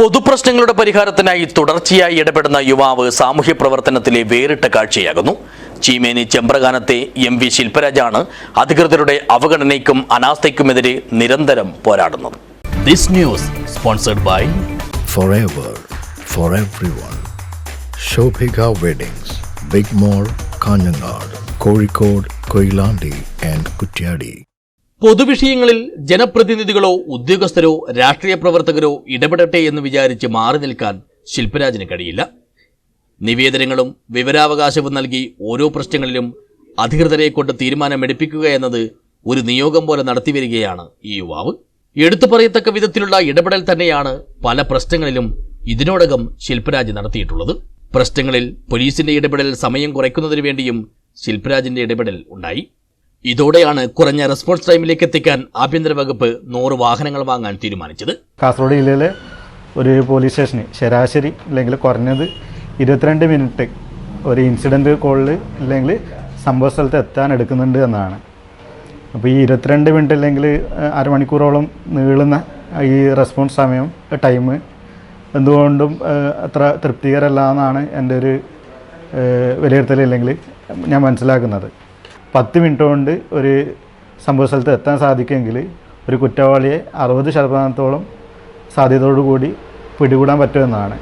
പൊതുപ്രശ്നങ്ങളുടെ പരിഹാരത്തിനായി തുടർച്ചയായി ഇടപെടുന്ന യുവാവ് സാമൂഹ്യ പ്രവർത്തനത്തിലെ വേറിട്ട കാഴ്ചയാകുന്നു ചീമേനി ചെമ്പ്രകാനത്തെ എം വി ശില്പരാജാണ് അധികൃതരുടെ അവഗണനയ്ക്കും അനാസ്ഥയ്ക്കുമെതിരെ നിരന്തരം പോരാടുന്നത് this news sponsored by forever for everyone. Shobhika Weddings, Big Mall, Kanyanad, Kozhikode, Koilandi and Kutyadi. പൊതുവിഷയങ്ങളിൽ ജനപ്രതിനിധികളോ ഉദ്യോഗസ്ഥരോ രാഷ്ട്രീയ പ്രവർത്തകരോ ഇടപെടട്ടെ എന്ന് വിചാരിച്ച് മാറി നിൽക്കാൻ ശില്പരാജിന് കഴിയില്ല. നിവേദനങ്ങളും വിവരാവകാശവും നൽകി ഓരോ പ്രശ്നങ്ങളിലും അധികൃതരെ കൊണ്ട് തീരുമാനമെടുപ്പിക്കുക എന്നത് ഒരു നിയോഗം പോലെ നടത്തിവരികയാണ് ഈ യുവാവ്. എടുത്തു പറയത്തക്ക വിധത്തിലുള്ള ഇടപെടൽ തന്നെയാണ് പല പ്രശ്നങ്ങളിലും ഇതിനോടകം ശില്പരാജ് നടത്തിയിട്ടുള്ളത്. പ്രശ്നങ്ങളിൽ പോലീസിന്റെ ഇടപെടൽ സമയം കുറയ്ക്കുന്നതിനു വേണ്ടിയും ശില്പരാജിന്റെ ഇടപെടൽ ഉണ്ടായി. ഇതോടെയാണ് കുറഞ്ഞ റെസ്പോൺസ് ടൈമിലേക്ക് എത്തിക്കാൻ ആഭ്യന്തര വകുപ്പ് നൂറ് വാഹനങ്ങൾ വാങ്ങാൻ തീരുമാനിച്ചത്. കാസർഗോഡ് ജില്ലയിലെ ഒരു പോലീസ് സ്റ്റേഷന് ശരാശരി അല്ലെങ്കിൽ കുറഞ്ഞത് ഇരുപത്തിരണ്ട് മിനിറ്റ് ഒരു ഇൻസിഡന്റ് കോളിൽ അല്ലെങ്കിൽ സംഭവ സ്ഥലത്ത് എത്താൻ എടുക്കുന്നുണ്ട് എന്നാണ്. അപ്പോൾ ഈ ഇരുപത്തിരണ്ട് മിനിറ്റ് അല്ലെങ്കിൽ അരമണിക്കൂറോളം നീളുന്ന ഈ റെസ്പോൺസ് സമയം ടൈം എന്തുകൊണ്ടും അത്ര തൃപ്തികരമല്ല എന്നാണ് എന്റെ ഒരു അല്ലെങ്കിൽ ഞാൻ മനസ്സിലാക്കുന്നത്. പത്ത് മിനിറ്റ് കൊണ്ട് ഒരു സംഭവ സ്ഥലത്ത് എത്താൻ സാധിക്കുമെങ്കിൽ ഒരു കുറ്റവാളിയെ അറുപത് ശതമാനത്തോളം സാധ്യതയോടുകൂടി പിടികൂടാൻ പറ്റുമെന്നാണ്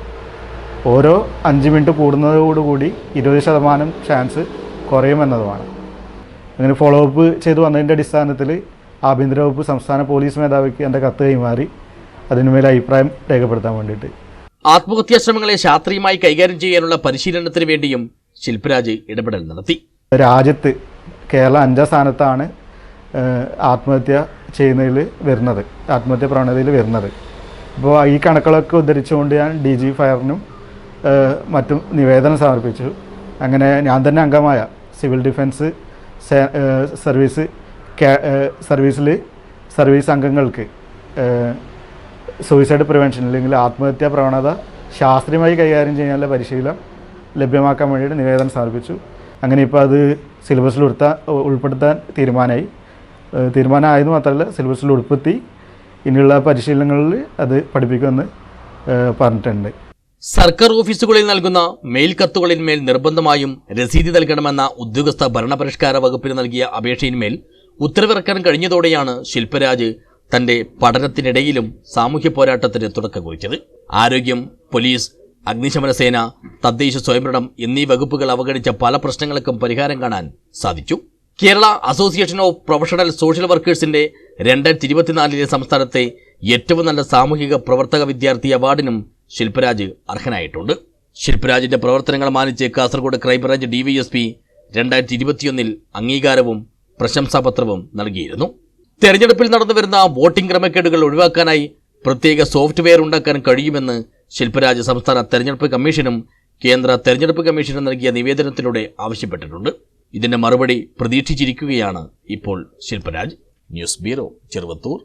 ഓരോ അഞ്ച് മിനിറ്റ് കൂടുന്നതോടുകൂടി ഇരുപത് ശതമാനം ചാൻസ് കുറയുമെന്നതുമാണ് അങ്ങനെ ഫോളോ അപ്പ് ചെയ്തു വന്നതിന്റെ അടിസ്ഥാനത്തിൽ ആഭ്യന്തര വകുപ്പ് സംസ്ഥാന പോലീസ് മേധാവിക്ക് എന്റെ കത്ത് കൈമാറി. അതിനുമേൽ അഭിപ്രായം രേഖപ്പെടുത്താൻ വേണ്ടിയിട്ട്. ആത്മഹത്യാ ശ്രമങ്ങളെ ശാസ്ത്രീയമായി കൈകാര്യം ചെയ്യാനുള്ള പരിശീലനത്തിന് വേണ്ടിയും ശില്പരാജ് ഇടപെടൽ നടത്തി. രാജ്യത്ത് കേരളം അഞ്ചാം സ്ഥാനത്താണ് ആത്മഹത്യ ചെയ്യുന്നതിൽ വരുന്നത് ആത്മഹത്യ പ്രവണതയിൽ വരുന്നത്. അപ്പോൾ ഈ കണക്കുകളൊക്കെ ഉദ്ധരിച്ചുകൊണ്ട് ഞാൻ ഡി ജി ഫയറിനും മറ്റും നിവേദനം സമർപ്പിച്ചു. അങ്ങനെ ഞാൻ തന്നെ അംഗമായ സിവിൽ ഡിഫൻസ് സർവീസ് സർവീസിൽ സർവീസ് അംഗങ്ങൾക്ക് സൂയിസൈഡ് പ്രിവെൻഷൻ അല്ലെങ്കിൽ ആത്മഹത്യാ പ്രവണത ശാസ്ത്രീയമായി കൈകാര്യം ചെയ്യാനുള്ള പരിശീലനം ലഭ്യമാക്കാൻ വേണ്ടിയിട്ട് നിവേദനം സമർപ്പിച്ചു. അങ്ങനെ ഇപ്പോൾ അത് സിലബസിൽ ഉൾപ്പെടുത്താൻ ഉൾപ്പെടുത്താൻ തീരുമാനമായി തീരുമാനമായെന്ന് മാത്രമല്ല സിലബസിൽ ഉൾപ്പെടുത്തി ഇനിയുള്ള പരിശീലനങ്ങളിൽ അത് പഠിപ്പിക്കുമെന്ന് പറഞ്ഞിട്ടുണ്ട്. സർക്കാർ ഓഫീസുകളിൽ നൽകുന്ന മെയിൽ കത്തുകളിന്മേൽ നിർബന്ധമായും രസീതി നൽകണമെന്ന ഉദ്യോഗസ്ഥ ഭരണപരിഷ്കാര വകുപ്പിന് നൽകിയ അപേക്ഷയിന്മേൽ ഉത്തരവിറക്കാൻ കഴിഞ്ഞതോടെയാണ് ശില്പരാജ് തന്റെ പഠനത്തിനിടയിലും സാമൂഹ്യ പോരാട്ടത്തിന് തുടക്കം കുറിച്ചത്. ആരോഗ്യം പോലീസ് അഗ്നിശമന സേന തദ്ദേശ സ്വയംഭരണം എന്നീ വകുപ്പുകൾ അവഗണിച്ച പല പ്രശ്നങ്ങൾക്കും പരിഹാരം കാണാൻ സാധിച്ചു. Kerala association of professional social വർക്കേഴ്സിന്റെ രണ്ടായിരത്തി ഇരുപത്തിനാലിലെ സംസ്ഥാനത്തെ ഏറ്റവും നല്ല സാമൂഹിക പ്രവർത്തക വിദ്യാർത്ഥി അവാർഡിനും ശില്പരാജ് അർഹനായിട്ടുണ്ട്. ശില്പരാജിന്റെ പ്രവർത്തനങ്ങൾ മാനിച്ച് Kasaragod crime branch D V S P രണ്ടായിരത്തി ഇരുപത്തിയൊന്നിൽ അംഗീകാരവും പ്രശംസാപത്രവും നൽകിയിരുന്നു. തെരഞ്ഞെടുപ്പിൽ നടന്നുവരുന്ന വോട്ടിംഗ് ക്രമക്കേടുകൾ ഒഴിവാക്കാനായി പ്രത്യേക സോഫ്റ്റ്വെയർ ഉണ്ടാക്കാൻ കഴിയുമെന്ന് ശില്പരാജ് സംസ്ഥാന തെരഞ്ഞെടുപ്പ് കമ്മീഷനും കേന്ദ്ര തെരഞ്ഞെടുപ്പ് കമ്മീഷനും നൽകിയ നിവേദനത്തിലൂടെ ആവശ്യപ്പെട്ടിട്ടുണ്ട്. ഇതിന്റെ മറുപടി പ്രതീക്ഷിച്ചിരിക്കുകയാണ് ഇപ്പോൾ ശില്പരാജ്. News bureau Cheruvathur.